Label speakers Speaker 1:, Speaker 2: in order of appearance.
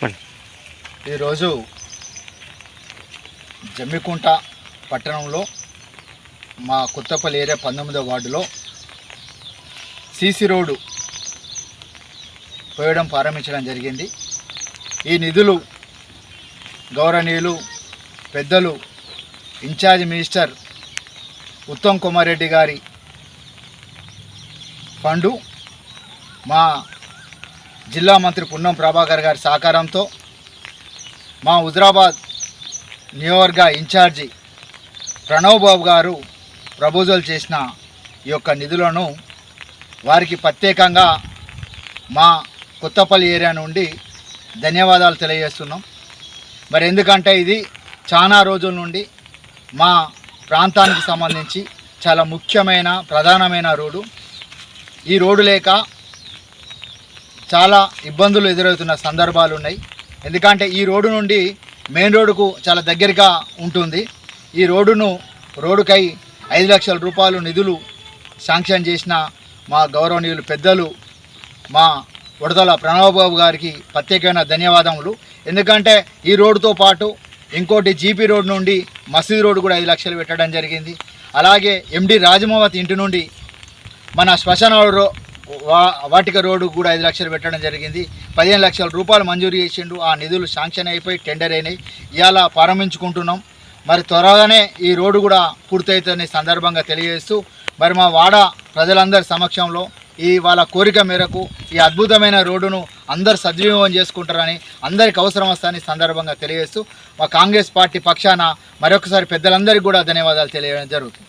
Speaker 1: చెప్పండి.
Speaker 2: ఈరోజు జమ్మికుంట పట్టణంలో మా కొత్తపల్లి ఏరియా పంతొమ్మిదో వార్డులో సీసీ రోడ్డు పోయడం ప్రారంభించడం జరిగింది. ఈ నిధులు గౌరవనీయులు పెద్దలు in charge minister Uttam Kumar Reddy గారి ఫండు మా జిల్లా మంత్రి పున్నం ప్రభాకర్ గారి సహకారంతో మా హుజరాబాద్ నియోజకవర్గ ఇన్ఛార్జి ప్రణవ్ బాబు గారు ప్రపోజల్ చేసిన ఈ యొక్క నిధులను వారికి ప్రత్యేకంగా మా కొత్తపల్లి ఏరియా నుండి ధన్యవాదాలు తెలియజేస్తున్నాం. మరి ఎందుకంటే ఇది చాలా రోజుల నుండి మా ప్రాంతానికి సంబంధించి చాలా ముఖ్యమైన ప్రధానమైన రోడ్డు. ఈ రోడ్డు లేక చాలా ఇబ్బందులు ఎదురవుతున్న సందర్భాలు ఉన్నాయి. ఎందుకంటే ఈ రోడ్డు నుండి మెయిన్ రోడ్డుకు చాలా దగ్గరగా ఉంటుంది. ఈ రోడ్డును రోడ్డుకై ఐదు లక్షల రూపాయలు నిధులు శాంక్షన్ చేసిన మా గౌరవనీయులు పెద్దలు మా ఉడతల ప్రణవబాబు గారికి ప్రత్యేకమైన ధన్యవాదములు. ఎందుకంటే ఈ రోడ్డుతో పాటు ఇంకోటి జీపీ రోడ్ నుండి మసీద్ రోడ్డు కూడా ఐదు లక్షలు పెట్టడం జరిగింది. అలాగే ఎండి రాజమోవతి ఇంటి నుండి మన శ్మశాన రో- వాటిక రోడ్డు కూడా ఐదు లక్షలు పెట్టడం జరిగింది. పదిహేను లక్షల రూపాయలు మంజూరు చేసిండు. ఆ నిధులు శాంక్షన్ అయిపోయి టెండర్ అయినాయి. ఇవాళ ప్రారంభించుకుంటున్నాం. మరి త్వరగానే ఈ రోడ్డు కూడా పూర్తవుతుందని సందర్భంగా తెలియజేస్తూ మరి మా వాడ ప్రజలందరి సమక్షంలో ఈ వాళ్ళ కోరిక మేరకు ఈ అద్భుతమైన రోడ్డును అందరు సద్వినియోగం చేసుకుంటారని అందరికి అవసరం వస్తాయని సందర్భంగా తెలియజేస్తూ మా కాంగ్రెస్ పార్టీ పక్షాన మరొకసారి పెద్దలందరికీ కూడా ధన్యవాదాలు తెలియడం జరుగుతుంది.